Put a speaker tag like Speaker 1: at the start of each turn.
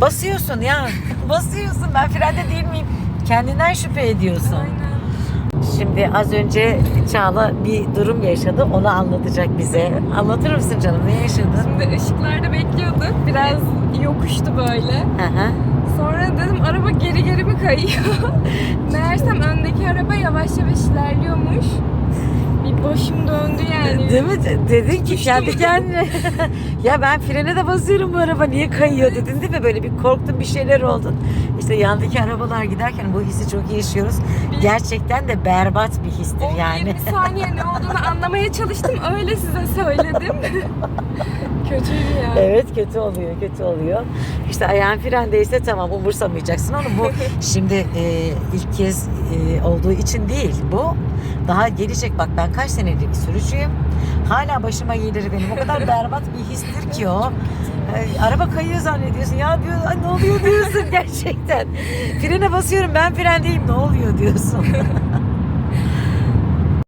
Speaker 1: Basıyorsun ya. Basıyorsun. Ben frende değil miyim? Kendinden şüphe ediyorsun.
Speaker 2: Aynen.
Speaker 1: Şimdi az önce Çağla bir durum yaşadı. Onu anlatacak bize. Anlatır mısın canım? Ne yaşadın?
Speaker 2: Şimdi ışıklarda bekliyorduk. Biraz yokuştu böyle.
Speaker 1: Hı hı.
Speaker 2: Sonra dedim araba geri geri mi kayıyor? Meğersem öndeki araba yavaş yavaş ilerliyormuş. Başım döndü yani.
Speaker 1: Değil mi? De- Dedin ki kendi kendine. ya ben frene de basıyorum bu araba niye kayıyor dedin değil mi? Böyle bir korktun bir şeyler oldun. İşte yandaki arabalar giderken bu hissi çok iyi yaşıyoruz. Gerçekten de berbat bir histir
Speaker 2: O
Speaker 1: yani.
Speaker 2: bir saniye ne olduğunu anlamaya çalıştım. Öyle size söyledim. Kötüydü ya.
Speaker 1: Evet kötü oluyor kötü oluyor. İşte ayağın frendeyse tamam umursamayacaksın onu. Bu şimdi e, ilk kez e, olduğu için değil bu. Daha gelecek bak ben kaç senelik sürücüyüm. Hala başıma gelir benim. O kadar berbat bir histir ki o. Araba kayıyor zannediyorsun. Ya diyor "Ay, ne oluyor diyorsun gerçekten. Frene basıyorum ben frendeyim ne oluyor diyorsun.